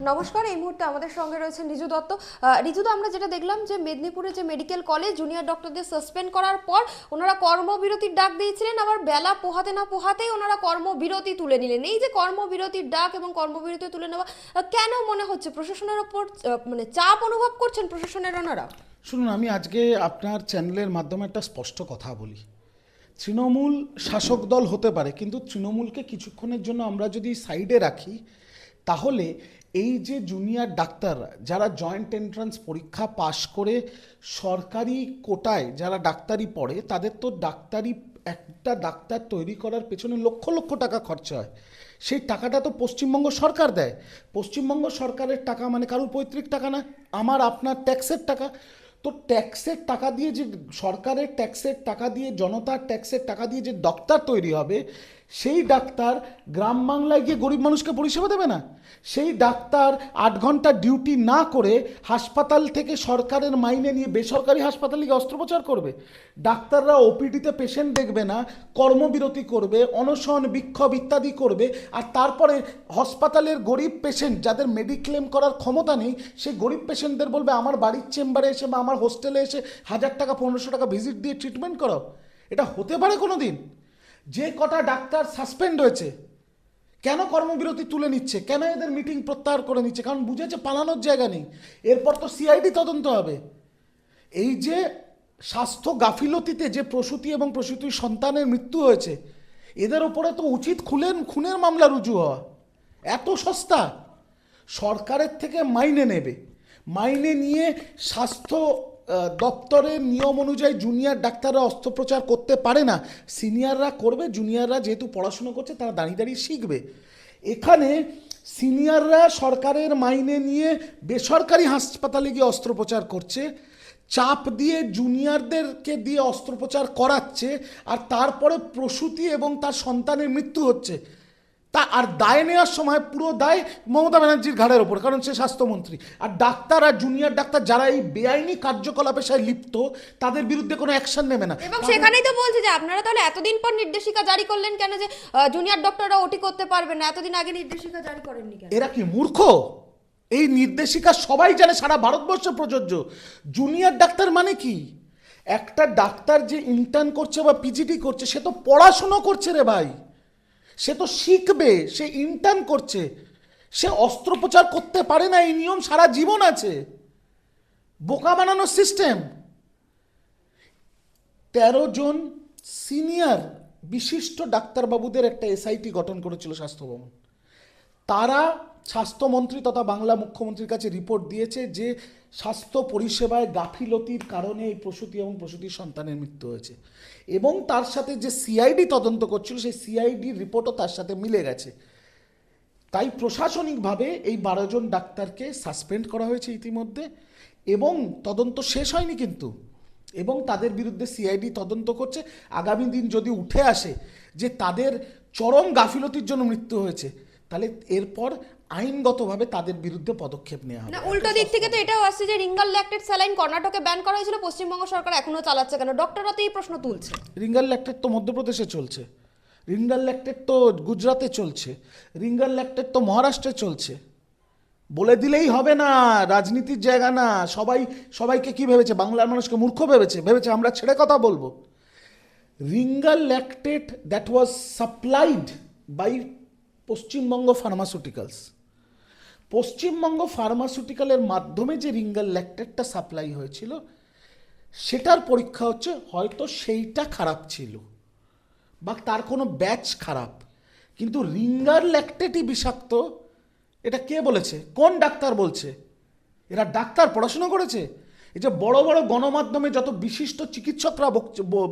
নমস্কার এই মুহূর্তে আমাদের সঙ্গে রয়েছেন রিজু দত্ত। আহ, রিজু দা আমরা যেটা দেখলাম যে মেদিনীপুরে যে মেডিকেল কলেজ জুনিয়র ডক্টরদের সাসপেন্ড করার পর ওনারা কর্মবিরতির ডাক দিয়েছিলেন। আবার বেলা পোহাতে না পোহাতেই ওনারা কর্মবিরতি তুলে নিলেন। এই যে কর্মবিরতির ডাক এবং কর্মবিরতি তুলে নেওয়া কেন মনে হচ্ছে? প্রশাসনের ওপর মানে চাপ অনুভব করছেন প্রশাসনের ওনারা? শুনুন আমি আজকে আপনার চ্যানেলের মাধ্যমে একটা স্পষ্ট কথা বলি। তৃণমূল শাসক দল হতে পারে কিন্তু তৃণমূলকে কিছুক্ষণের জন্য আমরা যদি সাইডে রাখি তাহলে এই যে জুনিয়র ডাক্তার যারা জয়েন্ট এন্ট্রান্স পরীক্ষা পাশ করে সরকারি কোটায় যারা ডাক্তারি পড়ে, তাদের তো ডাক্তারি, একটা ডাক্তার তৈরি করার পেছনে লক্ষ লক্ষ টাকা খরচা হয়। সেই টাকাটা তো পশ্চিমবঙ্গ সরকার দেয়। পশ্চিমবঙ্গ সরকারের টাকা মানে কারোর পৈতৃক টাকা না, আমার, আপনার ট্যাক্সের টাকা। তো ট্যাক্সের টাকা দিয়ে যে সরকারের ট্যাক্সের টাকা দিয়ে, জনতার ট্যাক্সের টাকা দিয়ে যে ডাক্তার তৈরি হবে সেই ডাক্তার গ্রাম বাংলায় গিয়ে গরিব মানুষকে পরিষেবা দেবে না? সেই ডাক্তার আট ঘণ্টা ডিউটি না করে হাসপাতাল থেকে সরকারের মাইনে নিয়ে বেসরকারি হাসপাতালে গিয়ে অস্ত্রোপচার করবে? ডাক্তাররা ওপিডিতে পেশেন্ট দেখবে না, কর্মবিরতি করবে, অনশন, বিক্ষোভ ইত্যাদি করবে, আর তারপরে হাসপাতালের গরিব পেশেন্ট যাদের মেডিক্লেম করার ক্ষমতা নেই, সেই গরিব পেশেন্টদের বলবে, আমার বাড়ির চেম্বারে এসে বা আমার হোস্টেলে এসে হাজার টাকা, পনেরোশো টাকা ভিজিট দিয়ে ট্রিটমেন্ট করাও। এটা হতে পারে কোনো দিন যে কটা ডাক্তার সাসপেন্ড হয়েছে, কেন কর্মবিরতি তুলে নিচ্ছে, কেন এদের মিটিং প্রত্যাহার করে নিচ্ছে? কারণ বুঝেছে পালানোর জায়গা নেই। এরপর তো সিআইডি তদন্ত হবে। এই যে স্বাস্থ্য গাফিলতিতে যে প্রসূতি এবং প্রসূতির সন্তানের মৃত্যু হয়েছে, এদের ওপরে তো উচিত খুলেন, খুনের মামলা রুজু হওয়া। এত সস্তা। সরকারের থেকে মাইনে নেবে। মাইনে নিয়ে স্বাস্থ্য দপ্তরের নিয়ম অনুযায়ী জুনিয়র ডাক্তাররা অস্ত্রোপচার করতে পারে না। সিনিয়ররা করবে জুনিয়ররা যেহেতু পড়াশুনো করছে, তারা দাঁড়িয়ে দাঁড়িয়ে শিখবে। এখানে সিনিয়ররা সরকারের মাইনে নিয়ে বেসরকারি হাসপাতালে গিয়ে অস্ত্রোপচার করছে, চাপ দিয়ে জুনিয়রদেরকে দিয়ে অস্ত্রোপচার করাচ্ছে, আর তারপরে প্রসূতি এবং তার সন্তানের মৃত্যু হচ্ছে। তা আর দায় নেওয়ার সময় পুরো দায় মমতা ব্যানার্জির ঘাড়ের ওপর কারণ সে স্বাস্থ্যমন্ত্রী। আর ডাক্তার আর জুনিয়র ডাক্তার যারা এই বেআইনি কার্যকলাপের সাথে লিপ্ত তাদের বিরুদ্ধে কোনো অ্যাকশন নেবে না। এবং সেখানেই তো বলছে যে আপনারা তাহলে এতদিন পর নির্দেশিকা জারি করলেন কেন যে জুনিয়র ডক্টররা ওটি করতে পারবেন না? এতদিন আগে নির্দেশিকা জারি করেননি কেন? এরা কি মূর্খ? এই নির্দেশিকা সবাই জানে সারা ভারতবর্ষে প্রযোজ্য। জুনিয়র ডাক্তার মানে কি? একটা ডাক্তার যে ইন্টার্ন করছে বা পিজিটি করছে সে তো পড়াশুনো করছে রে ভাই। সে তো শিখবে, সে ইন্টার্ন করছে। সে অস্ত্রোপচার করতে পারে না, এই নিয়ম সারা জীবন আছে। বোকা বানানোর সিস্টেম তেরো জন সিনিয়র বিশিষ্ট ডাক্তারবাবুদের একটা এসআইটি গঠন করেছিল স্বাস্থ্য ভবন তারা স্বাস্থ্যমন্ত্রী তথা বাংলা মুখ্যমন্ত্রীর কাছে রিপোর্ট দিয়েছে যে স্বাস্থ্য পরিষেবায় গাফিলতির কারণে এই প্রসূতি এবং প্রসূতির সন্তানের মৃত্যু হয়েছে। এবং তার সাথে যে সিআইডি তদন্ত করছিল, সেই সিআইডির রিপোর্টও তার সাথে মিলে গেছে। তাই প্রশাসনিকভাবে এই বারো জন ডাক্তারকে সাসপেন্ড করা হয়েছে ইতিমধ্যে এবং তদন্ত শেষ হয়নি কিন্তু। এবং তাদের বিরুদ্ধে সিআইডি তদন্ত করছে। আগামী দিন যদি উঠে আসে যে তাদের চরম গাফিলতির জন্য মৃত্যু হয়েছে, তাহলে এরপর আইনগতভাবে তাদের বিরুদ্ধে পদক্ষেপ নেওয়া হবে। না উল্টো দিক থেকে তো এটাও আসছে যে রিঙ্গাল ল্যাক্টেড স্যালাইন কর্ণাটকে ব্যান করা হয়েছিল পশ্চিমবঙ্গ সরকার এখনও চালাচ্ছে কেন? ডক্টররা তো এই প্রশ্ন তুলছে। রিঙ্গাল ল্যাক্টেড তো মধ্যপ্রদেশে চলছে রিঙ্গাল ল্যাক্টেড তো গুজরাতে চলছে রিঙ্গাল ল্যাক্টেড তো মহারাষ্ট্রে চলছে। বলে দিলেই হবে না রাজনীতির জায়গা না সবাই সবাইকে কি ভেবেছে? বাংলার মানুষকে মূর্খ ভেবেছে? ভেবেছে আমরা ছেড়ে কথা বলব। Ringer's lactate that was supplied by Paschimbanga pharmaceuticals Paschimbanga ফার্মাসিউটিক্যালের মাধ্যমে যে রিঙ্গাল ল্যাক্টেটটা সাপ্লাই হয়েছিল, সেটার পরীক্ষা হচ্ছে হয়তো সেইটা খারাপ ছিল বা তার কোনো ব্যাচ খারাপ। কিন্তু রিঙ্গার ল্যাকটেটই বিষাক্ত, এটা কে বলেছে? কোন ডাক্তার বলছে? এরা ডাক্তার পড়াশোনা করেছে? এই যে বড় বড় গণমাধ্যমে যত বিশিষ্ট চিকিৎসকরা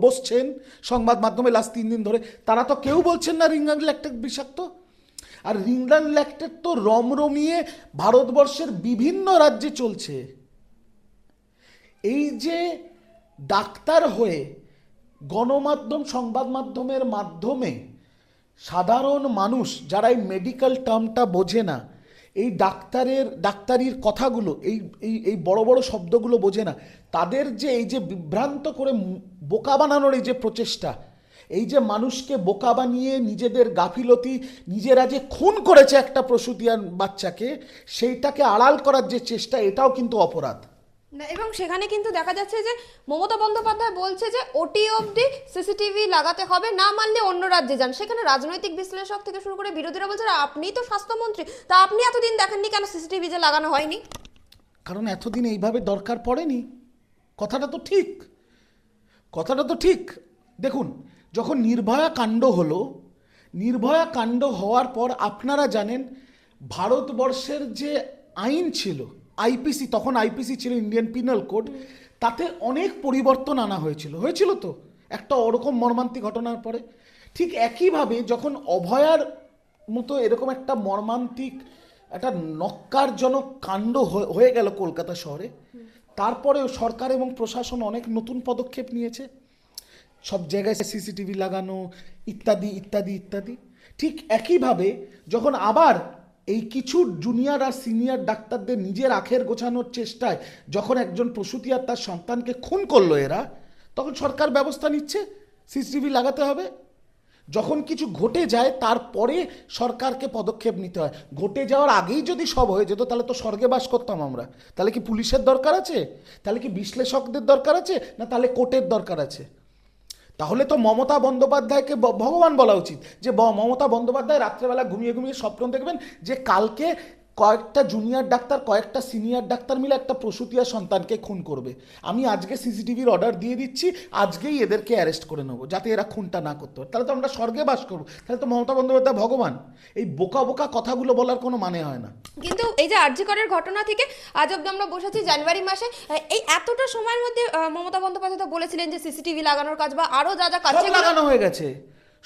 বসছেন সংবাদ মাধ্যমে লাস্ট তিন দিন ধরে, তারা তো কেউ বলছেন না রিঙ্গার ল্যাকটেট বিষাক্ত। আর রিঙ্গার ল্যাকটেট তো রমরমিয়ে ভারতবর্ষের বিভিন্ন রাজ্যে চলছে। এই যে ডাক্তার হয়ে গণমাধ্যম, সংবাদ মাধ্যমের মাধ্যমে সাধারণ মানুষ যারা এই মেডিকেল টার্মটা বোঝে না, এই ডাক্তারের, ডাক্তারির কথাগুলো, এই এই এই বড় বড় শব্দগুলো বোঝে না, তাদের যে এই যে বিভ্রান্ত করে বোকা বানানোর এই যে প্রচেষ্টা এই যে মানুষকে বোকা বানিয়ে নিজেদের গাফিলতি নিজেরা যে খুন করেছে একটা প্রসূতিয়ান বাচ্চাকে সেইটাকে আড়াল করার যে চেষ্টা এটাও কিন্তু অপরাধ। না, এবং সেখানে কিন্তু দেখা যাচ্ছে যে মমতা বন্দ্যোপাধ্যায় বলছে যে ওটি অবধি সিসিটিভি লাগাতে হবে না মানলে অন্য রাজ্যে যান। সেখানে রাজনৈতিক বিশ্লেষক থেকে শুরু করে বিরোধীরা বলছে আপনি তো স্বাস্থ্যমন্ত্রী। তা আপনি এতদিন দেখেননি কেন সিসিটিভি যে লাগানো হয়নি? কারণ এতদিন এইভাবে দরকার পড়েনি। কথাটা তো ঠিক। কথাটা তো ঠিক। দেখুন যখন নির্ভয়া কাণ্ড হলো, নির্ভয়া কাণ্ড হওয়ার পর আপনারা জানেন, ভারতবর্ষের যে আইন ছিল, আইপিসি, তখন আইপিসি ছিল ইন্ডিয়ান পিনাল কোড, তাতে অনেক পরিবর্তন আনা হয়েছিল। হয়েছিল তো? একটা ওরকম মর্মান্তিক ঘটনার পরে। ঠিক একইভাবে যখন অভয়ার মতো এরকম একটা মর্মান্তিক, একটা নক্কারজনক কাণ্ড হয়ে- গেল কলকাতা শহরে, তারপরেও সরকার এবং প্রশাসন অনেক নতুন পদক্ষেপ নিয়েছে। সব জায়গায় সিসিটিভি লাগানো, ইত্যাদি ইত্যাদি ইত্যাদি। ঠিক একইভাবে যখন আবার এই কিছু জুনিয়র আর সিনিয়র ডাক্তারদের নিজের আখের গোছানোর চেষ্টায় যখন একজন প্রসূতি আর তার সন্তানকে খুন করল এরা, তখন সরকার ব্যবস্থা নিচ্ছে, সিসিটিভি লাগাতে হবে। যখন কিছু ঘটে যায়, তারপরে সরকারকে পদক্ষেপ নিতে হয়। ঘটে যাওয়ার আগেই যদি সব হয়ে যেত, তাহলে তো স্বর্গে বাস করতাম আমরা। তাহলে কি পুলিশের দরকার আছে? তাহলে কি বিশ্লেষকদের দরকার আছে? না তাহলে কোর্টের দরকার আছে? তাহলে তো মমতা বন্দ্যোপাধ্যায়কে ভগবান বলা উচিত যে মমতা বন্দ্যোপাধ্যায় রাত্রেবেলা ঘুমিয়ে ঘুমিয়ে স্বপ্ন দেখবেন যে কালকে কয়েকটা জুনিয়র ডাক্তার কয়েকটা সিনিয়র ডাক্তার মিলে একটা প্রসূতি আর সন্তানকে খুন করবে। আমি আজকে সিসিটিভির অর্ডার দিয়ে দিচ্ছি আজকেই এদেরকে অ্যারেস্ট করে নেব যাতে এরা খুনটা না করতে পারে। তাহলে তো আমরা স্বর্গে বাস করব। তাহলে তো মমতা বন্দ্যোপাধ্যায় ভগবান। এই বোকা বোকা কথাগুলো বলার কোনো মানে হয় না। কিন্তু এই যে আরজিকরের ঘটনা থেকে আজ অব্দি আমরা বসেছি জানুয়ারি মাসে এই এতটা সময়ের মধ্যে মমতা বন্দ্যোপাধ্যায় তো বলেছিলেন যে সিসিটিভি লাগানোর কাজ বা আরও যা যা কাজ লাগানো হয়ে গেছে।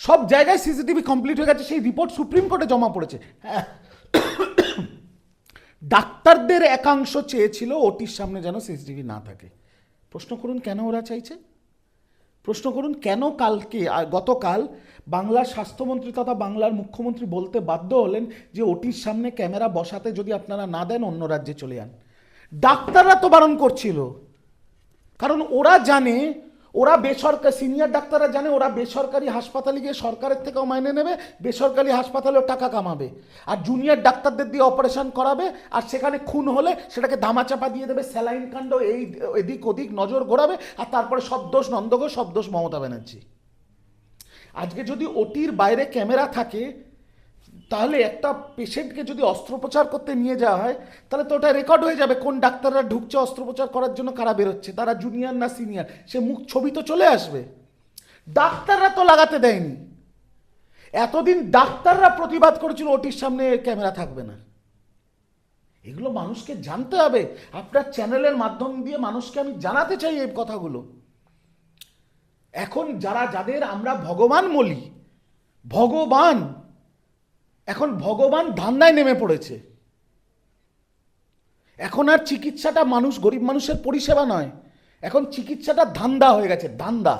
সব জায়গায় সিসিটিভি কমপ্লিট হয়ে গেছে সেই রিপোর্ট সুপ্রিম কোর্টে জমা পড়েছে। হ্যাঁ। ডাক্তারদের একাংশ চেয়েছিল ওটির সামনে যেন সিসিটিভি না থাকে। প্রশ্ন করুন কেন ওরা চাইছে? প্রশ্ন করুন কেন কালকে গতকাল বাংলার স্বাস্থ্যমন্ত্রী তথা বাংলার মুখ্যমন্ত্রী বলতে বাধ্য হলেন যে ওটির সামনে ক্যামেরা বসাতে যদি আপনারা না দেন, অন্য রাজ্যে চলে যান। ডাক্তাররা তো বারণ করছিল। কারণ ওরা জানে ওরা বেসরকারি সিনিয়র ডাক্তাররা জানে ওরা বেসরকারি হাসপাতালে গিয়ে সরকারের থেকেও মাইনে নেবে, বেসরকারি হাসপাতালেও টাকা কামাবে। আর জুনিয়র ডাক্তারদের দিয়ে অপারেশন করাবে, আর সেখানে খুন হলে সেটাকে ধামাচাপা দিয়ে দেবে স্যালাইন কাণ্ড এই এদিক ওদিক নজর ঘোরাবে, আর তারপরে সব দোষ নন্দঘোষ সব দোষ মমতা ব্যানার্জি। আজকে যদি ওটির বাইরে ক্যামেরা থাকে তাহলে একটা পেশেন্টকে যদি অস্ত্রোপচার করতে নিয়ে যাওয়া হয়, তাহলে তো ওটা রেকর্ড হয়ে যাবে কোন ডাক্তাররা ঢুকছে অস্ত্রোপচার করার জন্য কারা বেরোচ্ছে। তারা জুনিয়র না সিনিয়র সে মুখ ছবি তো চলে আসবে। ডাক্তাররা তো লাগাতে দেয়নি। এতদিন ডাক্তাররা প্রতিবাদ করেছিল ওটির সামনে ক্যামেরা থাকবে না। এগুলো মানুষকে জানতে হবে। আপনার চ্যানেলের মাধ্যম দিয়ে মানুষকে আমি জানাতে চাই এই কথাগুলো। এখন যারা, যাদের আমরা ভগবান বলি, ভগবান এখন ভগবান ধান্দায় নেমে পড়েছে। এখন আর চিকিৎসাটা মানুষ, গরিব মানুষের পরিষেবা নয়। এখন চিকিৎসাটা ধান্দা হয়ে গেছে, ধান্দা।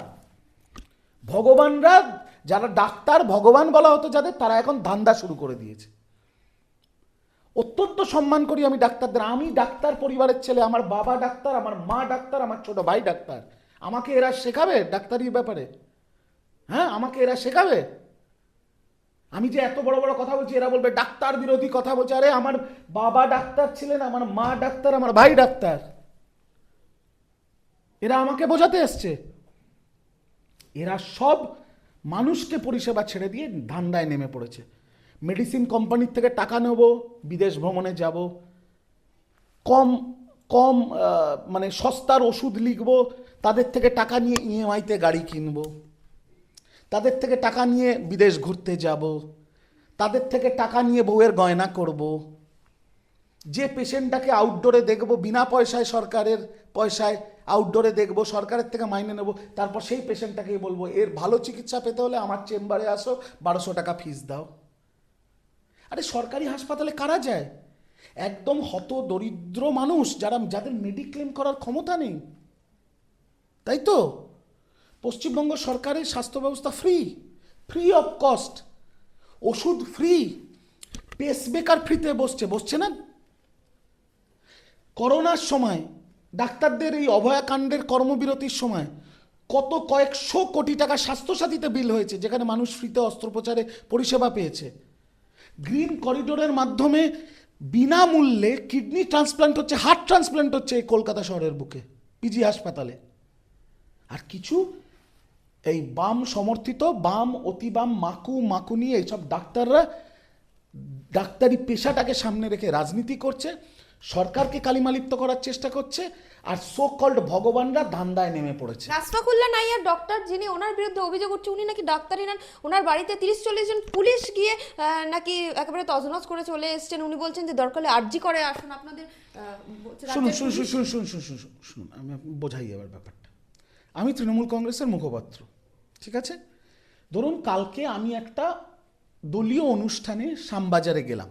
ভগবানরা, যারা ডাক্তার, ভগবান বলা হতো যাদের, তারা এখন ধান্দা শুরু করে দিয়েছে। অত্যন্ত সম্মান করি আমি ডাক্তারদের। আমি ডাক্তার পরিবারের ছেলে, আমার বাবা ডাক্তার, আমার মা ডাক্তার, আমার ছোট ভাই ডাক্তার। আমাকে এরা শেখাবে ডাক্তারির ব্যাপারে? হ্যাঁ আমাকে এরা শেখাবে? আমি যে এত বড় বড় কথা বলছি, এরা বলবে, ডাক্তার বিরোধী কথা বলছে। আরে, আমার বাবা ডাক্তার ছিলেন, আমার মা ডাক্তার, আমার ভাই ডাক্তার। এরা আমাকে বোঝাতে এসছে। এরা সব মানুষকে পরিষেবা ছেড়ে দিয়ে ধান্দায় নেমে পড়েছে। মেডিসিন কোম্পানির থেকে টাকা নেব, বিদেশ ভ্রমণে যাব। কম কম মানে সস্তার ওষুধ লিখব, তাদের থেকে টাকা নিয়ে ইএমআইতে গাড়ি কিনবো। তাদের থেকে টাকা নিয়ে বিদেশ ঘুরতে যাব, তাদের থেকে টাকা নিয়ে বউয়ের গয়না করব। যে পেশেন্টটাকে আউটডোরে দেখব, বিনা পয়সায় সরকারের পয়সায় আউটডোরে দেখব, সরকারের থেকে মাইনে নেব, তারপর সেই পেশেন্টটাকেই বলব, এর ভালো চিকিৎসা পেতে হলে আমার চেম্বারে আসো, বারোশো টাকা ফিস দাও। আরে সরকারি হাসপাতালে কারা যায়? একদম হত দরিদ্র মানুষ যারা, যাদের মেডিক্লেম করার ক্ষমতা নেই। তাই তো? পশ্চিমবঙ্গ সরকারের স্বাস্থ্য ব্যবস্থা ফ্রি ফ্রি অফ কস্ট ওষুধ ফ্রি পেসমেকার ফ্রিতে বসছে বসছে না? করোনার সময়, ডাক্তারদের এই অভয়াকাণ্ডের কর্মবিরতির সময় কত কয়েকশো কোটি টাকা স্বাস্থ্যসাথীতে বিল হয়েছে, যেখানে মানুষ ফ্রিতে অস্ত্রোপচারে পরিষেবা পেয়েছে। গ্রিন করিডোরের মাধ্যমে বিনামূল্যে কিডনি ট্রান্সপ্লান্ট হচ্ছে হার্ট ট্রান্সপ্লান্ট হচ্ছে এই কলকাতা শহরের বুকে পিজি হাসপাতালে। আর কিছু এই বাম সমর্থিত বাম অতি বাম মাকু মাকুনি এইসব ডাক্তাররা ডাক্তারি পেশাটাকে সামনে রেখে রাজনীতি করছে সরকারকে কালিমালিপ্ত করার চেষ্টা করছে আর সো কল্ড ভগবানরা ধান্দায় নেমে পড়েছে। রাসফাকুল্লা নাইয়ার ডক্টর যিনি ওনার বিরুদ্ধে অভিযোগ উঠছে উনি নাকি ডাক্তারি নেন ওনার বাড়িতে তিরিশ চল্লিশ জন পুলিশ গিয়ে নাকি একেবারে তজনজ করে চলে এসেছেন। উনি বলছেন যে দরকার আর্জি করে আসুন আপনাদের শুনুন শুনুন শুনুন শুনুন শুনুন শুনুন আমি বোঝাই এবার ব্যাপারটা। আমি তৃণমূল কংগ্রেসের মুখপাত্র। ঠিক আছে? ধরুন কালকে আমি একটা দলীয় অনুষ্ঠানে শ্যামবাজারে গেলাম।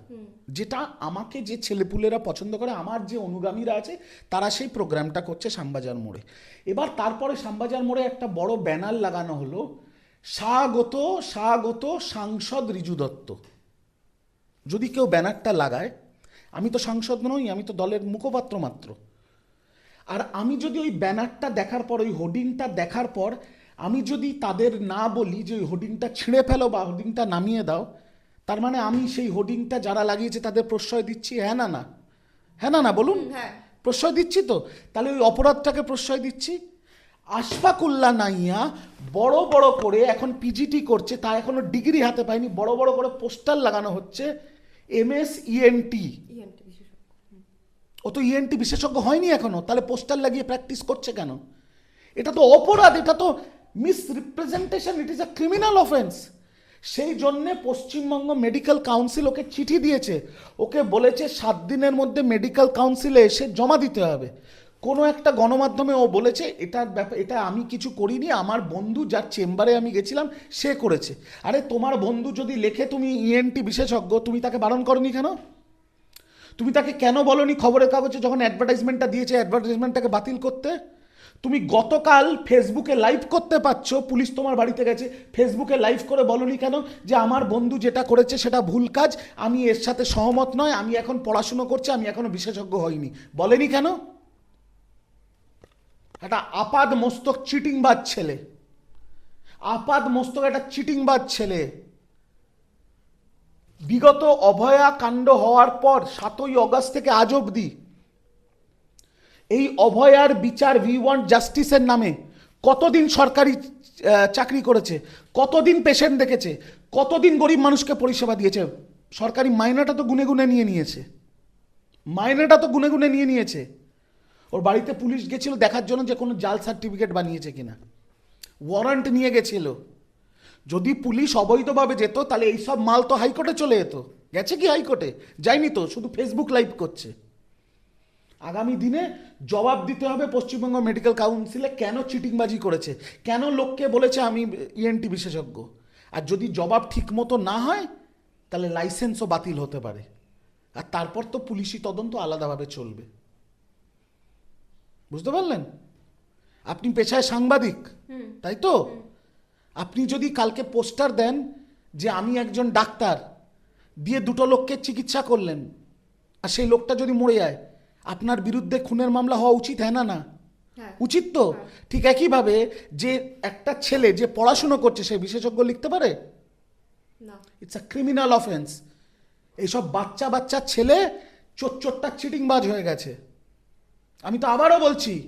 যেটা আমাকে যে ছেলেপুলেরা পছন্দ করে আমার যে অনুগামীরা আছে তারা সেই প্রোগ্রামটা করছে শ্যামবাজার মোড়ে। এবার তারপরে শ্যামবাজার মোড়ে একটা বড় ব্যানার লাগানো হলো স্বাগত স্বাগত সাংসদ রিজু দত্ত। যদি কেউ ব্যানারটা লাগায় আমি তো সাংসদ নই আমি তো দলের মুখপাত্র মাত্র। আর আমি যদি ওই ব্যানারটা দেখার পর ওই হোর্ডিংটা দেখার পর আমি যদি তাদের না বলি যে ওই হোর্ডিংটা ছিঁড়ে ফেলো বা হোর্ডিংটা নামিয়ে দাও তার মানে আমি সেই হোর্ডিংটা যারা লাগিয়েছে তাদের প্রশ্রয় দিচ্ছি হ্যাঁ না না। হ্যাঁ না না বলুন। হ্যাঁ। প্রশ্রয় দিচ্ছি তো? তাহলে ওই অপরাধটাকে প্রশ্রয় দিচ্ছি? আশফাকুল্লা নাইয়া বড় বড় করে এখন পিজিটি করছে তা এখনও ডিগ্রি হাতে পায়নি বড় বড় করে পোস্টার লাগানো হচ্ছে এম এস ইএনটি ENT বিশেষজ্ঞ। ও তো ইএনটি বিশেষজ্ঞ হয়নি এখনও তাহলে পোস্টার লাগিয়ে প্র্যাকটিস করছে কেন? এটা তো অপরাধ এটা তো misrepresentation it is a criminal offence সেই জন্যে পশ্চিমবঙ্গ মেডিকেল কাউন্সিল ওকে চিঠি দিয়েছে। ওকে বলেছে, সাত দিনের মধ্যে মেডিকেল কাউন্সিলে এসে জমা দিতে হবে। কোনো একটা গণমাধ্যমে ও বলেছে, এটার ব্যাপার, এটা আমি কিছু করিনি, আমার বন্ধু যার চেম্বারে আমি গেছিলাম, সে করেছে। আরে, তোমার বন্ধু যদি লেখে তুমি ইএনটি বিশেষজ্ঞ, তুমি তাকে বারণ করনি কেন? তুমি তাকে কেন বলনি খবরের কাগজে যখন অ্যাডভার্টাইজমেন্টটা দিয়েছে অ্যাডভার্টাইজমেন্টটাকে বাতিল করতে? তুমি গতকাল ফেসবুকে লাইভ করতে পারছ, পুলিশ তোমার বাড়িতে গেছে, ফেসবুকে লাইভ করে বলনি কেন যে আমার বন্ধু যেটা করেছে সেটা ভুল কাজ, আমি এর সাথে সহমত নয়, আমি এখন পড়াশুনো করছি, আমি এখনও বিশেষজ্ঞ হইনি। বলেনি কেন? একটা আপাদ মস্তক চিটিংবাজ ছেলে। আপাদ মস্তক একটা চিটিংবাজ ছেলে। বিগত অভয়া কাণ্ড হওয়ার পর সাতই অগস্ট থেকে আজ অবধি এই অভয়ার বিচার ভি ওয়ান্ট জাস্টিসের নামে কতদিন সরকারি চাকরি করেছে, কতদিন পেশেন্ট দেখেছে, কতদিন গরিব মানুষকে পরিষেবা দিয়েছে, সরকারি মাইনেটা তো গুনে গুনে নিয়ে নিয়েছে। মাইনেটা তো গুনে গুনে নিয়ে নিয়েছে। ওর বাড়িতে পুলিশ গেছিল দেখার জন্য যে কোনো জাল সার্টিফিকেট বানিয়েছে কিনা। ওয়ারেন্ট নিয়ে গেছিল। যদি পুলিশ অবৈধভাবে যেত, তাহলে এইসব মাল তো হাইকোর্টে চলে যেত। গেছে কি হাইকোর্টে? যায়নি তো, শুধু ফেসবুক লাইভ করছে। আগামী দিনে জবাব দিতে হবে পশ্চিমবঙ্গ মেডিকেল কাউন্সিলে কেন চিটিংবাজি করেছে? কেন লোককে বলেছে আমি ইএনটি বিশেষজ্ঞ? আর যদি জবাব ঠিকমতো না হয় তাহলে লাইসেন্সও বাতিল হতে পারে। আর তারপর তো পুলিশি তদন্ত আলাদাভাবে চলবে। বুঝতে পারলেন? আপনি পেশায় সাংবাদিক তাই তো? আপনি যদি কালকে পোস্টার দেন যে আমি একজন ডাক্তার দিয়ে দুটো লোককে চিকিৎসা করলেন আর সেই লোকটা যদি মরে যায় আপনার বিরুদ্ধে খুনের মামলা হওয়া উচিত হ্যাঁ না না? হ্যাঁ। উচিত তো? ঠিক একইভাবে যে একটা ছেলে যে পড়াশুনো করছে সে বিশেষজ্ঞ লিখতে পারে? ইটস আ ক্রিমিনাল অফেন্স এইসব বাচ্চা বাচ্চা ছেলে চোর চোরটা চিটিংবাজ হয়ে গেছে। আমি তো আবারও বলছি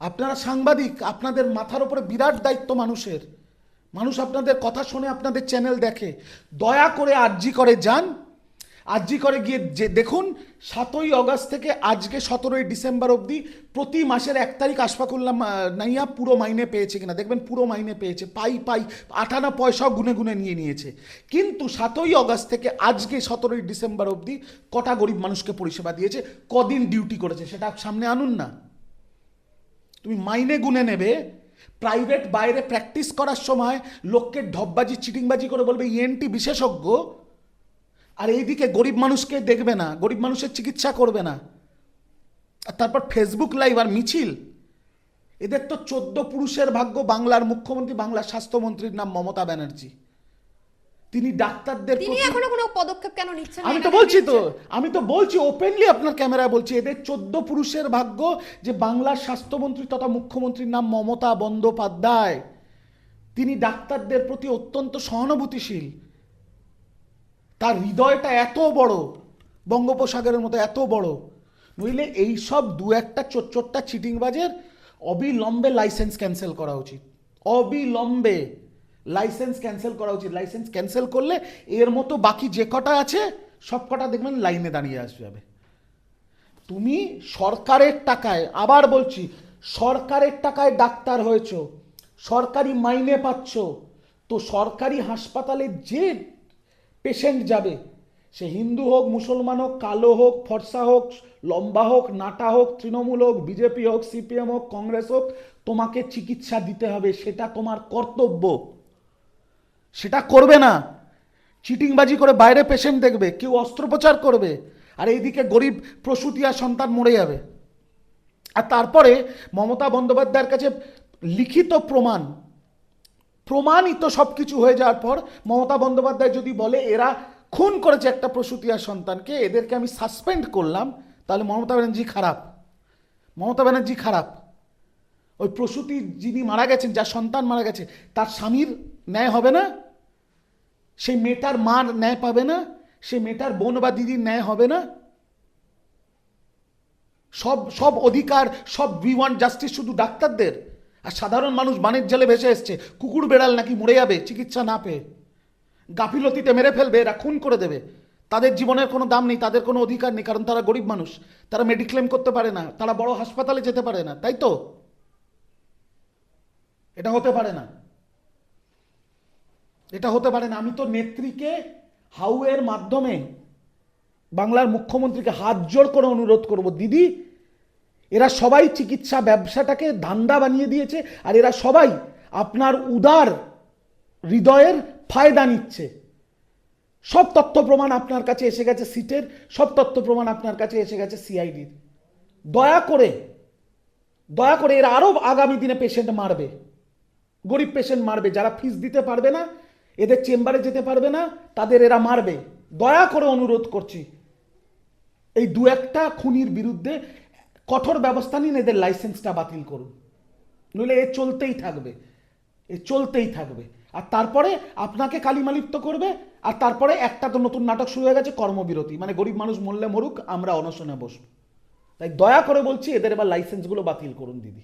আপনারা সাংবাদিক আপনাদের মাথার উপরে বিরাট দায়িত্ব মানুষের। মানুষ আপনাদের কথা শুনে আপনাদের চ্যানেল দেখে। দয়া করে আর্জি করে যান। আর্জি করে গিয়ে যে দেখুন, সাতই অগস্ট থেকে আজকে সতেরোই ডিসেম্বর অবধি প্রতি মাসের এক তারিখ আশফাকুল্লাহ নাইয়া পুরো মাইনে পেয়েছে কিনা। দেখবেন পুরো মাইনে পেয়েছে, পাই পাই, আটানা পয়সাও গুনে গুনে নিয়ে নিয়েছে। কিন্তু সাতই অগস্ট থেকে আজকে সতেরোই ডিসেম্বর অবধি কটা গরিব মানুষকে পরিষেবা দিয়েছে, কদিন ডিউটি করেছে, সেটা সামনে আনুন না। তুমি মাইনে গুনে নেবে, প্রাইভেট বাইরে প্র্যাকটিস করার সময় লোককে ঢপবাজি, চিটিংবাজি করে বলবে ইএনটি বিশেষজ্ঞ আর এইদিকে গরিব মানুষকে দেখবে না গরিব মানুষের চিকিৎসা করবে না। আর তারপর ফেসবুক লাইভ আর মিছিল। এদের তো চোদ্দ পুরুষের ভাগ্য বাংলার মুখ্যমন্ত্রী বাংলার স্বাস্থ্যমন্ত্রীর নাম মমতা ব্যানার্জি। তিনি ডাক্তারদের তিনি এখনও কোনো পদক্ষেপ কেন নিচ্ছেন আমি তো বলছি তো আমি তো বলছি ওপেনলি আপনার ক্যামেরায় বলছি এদের চোদ্দ পুরুষের ভাগ্য যে বাংলার স্বাস্থ্যমন্ত্রী তথা মুখ্যমন্ত্রীর নাম মমতা বন্দ্যোপাধ্যায়। তিনি ডাক্তারদের প্রতি অত্যন্ত সহানুভূতিশীল। তার হৃদয়টা এত বড়, বঙ্গোপসাগরের মতো এত বড়, নইলে এই সব দু একটা চোটচোট্টা চিটিংবাজের অবিলম্বে লাইসেন্স ক্যান্সেল করা উচিত। অবিলম্বে লাইসেন্স ক্যান্সেল করা উচিত। লাইসেন্স ক্যান্সেল করলে এর মতো বাকি যে কটা আছে, সব কটা দেখবেন লাইনে দাঁড়িয়ে আসবে যাবে তুমি সরকারের টাকায়, আবার বলছি, সরকারের টাকায় ডাক্তার হয়েছ, সরকারি মাইনে পাচ্ছ, তো সরকারি হাসপাতালে যে পেশেন্ট যাবে। সে হিন্দু হোক, মুসলমান হোক, কালো হোক, ফর্সা হোক, লম্বা হোক, নাটা হোক, তৃণমূল হোক, বিজেপি হোক, সিপিএম হোক, কংগ্রেস হোক, তোমাকে চিকিৎসা দিতে হবে। সেটা তোমার কর্তব্য। সেটা করবে না। চিটিংবাজি করে বাইরে পেশেন্ট দেখবে, কেউ অস্ত্রোপচার করবে, আর এইদিকে গরিব প্রসূতি আর সন্তান মরে যাবে। আর তারপরে মমতা বন্দ্যোপাধ্যায়ের কাছে লিখিত প্রমাণ প্রমাণিত সব কিছু হয়ে যাওয়ার পর মমতা বন্দ্যোপাধ্যায় যদি বলে, এরা খুন করেছে একটা প্রসূতি আর সন্তানকে, এদেরকে আমি সাসপেন্ড করলাম, তাহলে মমতা ব্যানার্জি খারাপ। মমতা ব্যানার্জি খারাপ। ওই প্রসূতি যিনি মারা গেছেন, যার সন্তান মারা গেছে, তার স্বামীর ন্যায় হবে না? সেই মেয়েটার মার ন্যায় পাবে না? সেই মেয়েটার বোন বা দিদির ন্যায় হবে না? সব সব অধিকার, সব উই ওয়ান্ট জাস্টিস শুধু ডাক্তারদের? আর সাধারণ মানুষ বানের জলে ভেসে এসছে। কুকুর বেড়াল নাকি মরে যাবে, চিকিৎসা না পেয়ে। গাফিলতিতে মেরে ফেলবে, এরা খুন করে দেবে। তাদের জীবনের কোনো দাম নেই, তাদের কোনো অধিকার নেই, কারণ তারা গরিব মানুষ। তারা মেডিক্লেম করতে পারে না, তারা বড় হাসপাতালে যেতে পারে না, তাই তো? এটা হতে পারে না। এটা হতে পারে না। আমি তো নেত্রীকে হাউয়ের মাধ্যমে বাংলার মুখ্যমন্ত্রীকে হাত জোড় করে অনুরোধ করব। দিদি এরা সবাই চিকিৎসা ব্যবসাটাকে ধান্দা বানিয়ে দিয়েছে আর এরা সবাই আপনার উদার হৃদয়ের ফায়দা নিচ্ছে। সব তথ্য প্রমাণ আপনার কাছে এসে গেছে সিটের, সব তথ্য প্রমাণ আপনার কাছে এসে গেছে সিআইডির। দয়া করে দয়া করে এরা আরও আগামী দিনে পেশেন্ট মারবে। গরিব পেশেন্ট মারবে, যারা ফিস দিতে পারবে না, এদের চেম্বারে যেতে পারবে না, তাদের এরা মারবে। দয়া করে অনুরোধ করছি, এই দু একটা খুনির বিরুদ্ধে কঠোর ব্যবস্থা নিন, এদের লাইসেন্সটা বাতিল করুন। নইলে এ চলতেই থাকবে। এ চলতেই থাকবে। আর তারপরে আপনাকে কালিমালিপ্ত করবে, আর তারপরে একটা তো নতুন নাটক শুরু হয়ে গেছে, কর্মবিরতি। মানে গরিব মানুষ মরলে মরুক, আমরা অনশনে বসব। তাই দয়া করে বলছি, এদের এবার লাইসেন্সগুলো বাতিল করুন, দিদি।